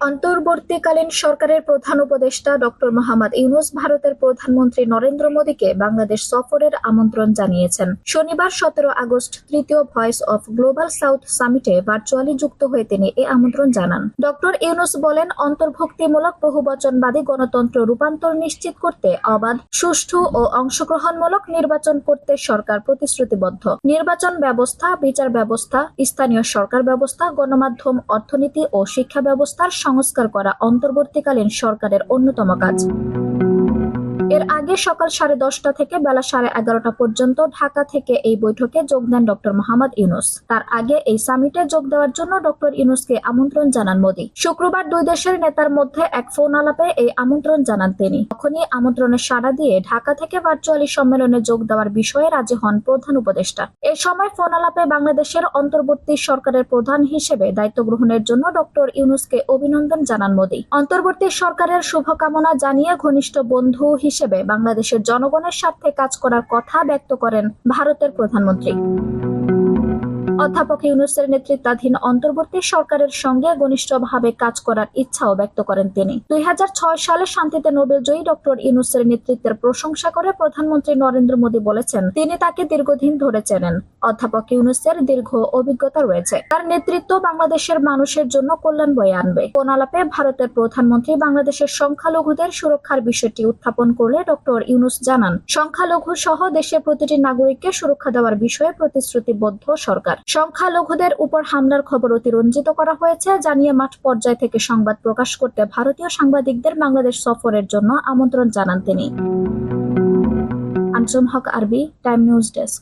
অন্তর্বর্তীকালীন সরকারের প্রধান উপদেষ্টা ডক্টর মোহাম্মদ ইউনুস ভারতের প্রধানমন্ত্রী নরেন্দ্র মোদীকে বাংলাদেশ সফরের আমন্ত্রণ জানিয়েছেন। শনিবার সতেরো আগস্ট তৃতীয় ভয়েস অফ গ্লোবাল সাউথ সামিটে ভার্চুয়ালি যুক্ত হয়ে তিনি এই আমন্ত্রণ জানান। ডক্টর ইউনুস বলেন, অন্তর্ভুক্তিমূলক বহুবচনবাদী গণতন্ত্র রূপান্তর নিশ্চিত করতে অবাধ, সুষ্ঠু ও অংশগ্রহণমূলক নির্বাচন করতে সরকার প্রতিশ্রুতিবদ্ধ। নির্বাচন ব্যবস্থা, বিচার ব্যবস্থা, স্থানীয় সরকার ব্যবস্থা, গণমাধ্যম, অর্থনীতি ও শিক্ষা ব্যবস্থার সংস্কার করা অন্তর্বর্তীকালীন সরকারের অন্যতম কাজ। এর আগে সকাল সাড়ে দশটা থেকে বেলা সাড়ে এগারোটা পর্যন্ত ঢাকা থেকে এই বৈঠকে যোগ দেন ডক্টর মোহাম্মদ ইউনুস। তার আগে এই সামিটে যোগ দেওয়ার জন্য ডক্টর ইউনুসকে আমন্ত্রণ জানান মোদী। শুক্রবার দুই দেশের নেতার মধ্যে এক ফোন আলাপে এই আমন্ত্রণ জানান তিনি। তখনই আমন্ত্রণে সাড়া দিয়ে ঢাকা থেকে ভার্চুয়ালি সম্মেলনে যোগ দেওয়ার বিষয়ে রাজি হন প্রধান উপদেষ্টা। এ সময় ফোন আলাপে বাংলাদেশের অন্তর্বর্তী সরকারের প্রধান হিসেবে দায়িত্ব গ্রহণের জন্য ডক্টর ইউনুসকে অভিনন্দন জানান মোদী। অন্তর্বর্তী সরকারের শুভকামনা জানিয়ে ঘনিষ্ঠ বন্ধু হিসেবে বাংলাদেশের জনগণের স্বার্থে কাজ করার কথা ব্যক্ত করেন ভারতের প্রধানমন্ত্রী। অধ্যাপক ইউনুসের নেতৃত্বাধীন অন্তর্বর্তী সরকারের সঙ্গে ঘনিষ্ঠভাবে কাজ করার ইচ্ছাও ব্যক্ত করেন তিনি। দুই হাজার ছয় সালে শান্তিতে নোবেলজয়ী ডক্টর ইউনুসের নেতৃত্বের প্রশংসা করে প্রধানমন্ত্রী নরেন্দ্র মোদী বলেছেন, তিনি তাকে দীর্ঘদিন ধরে চেনেন। অধ্যাপক ইউনুসের দীর্ঘ অভিজ্ঞতা রয়েছে। তার নেতৃত্ব বাংলাদেশের মানুষের জন্য কল্যাণ বয়ে আনবে। কোন আলাপে ভারতের প্রধানমন্ত্রী বাংলাদেশের সংখ্যালঘুদের সুরক্ষার বিষয়টি উত্থাপন করলে ডক্টর ইউনুস জানান, সংখ্যালঘু সহ দেশের প্রতিটি নাগরিককে সুরক্ষা দেওয়ার বিষয়ে প্রতিশ্রুতিবদ্ধ সরকার। সংখ্যালঘুদের উপর হামলার খবর অতিরঞ্জিত করা হয়েছে, জানিয়ে মাঠ পর্যায় থেকে সংবাদ প্রকাশ করতে ভারতীয় সাংবাদিকদের বাংলাদেশ সফরের জন্য আমন্ত্রণ জানান তিনি। আঞ্জুম হক, আরবি, টাইম নিউজ ডেস্ক।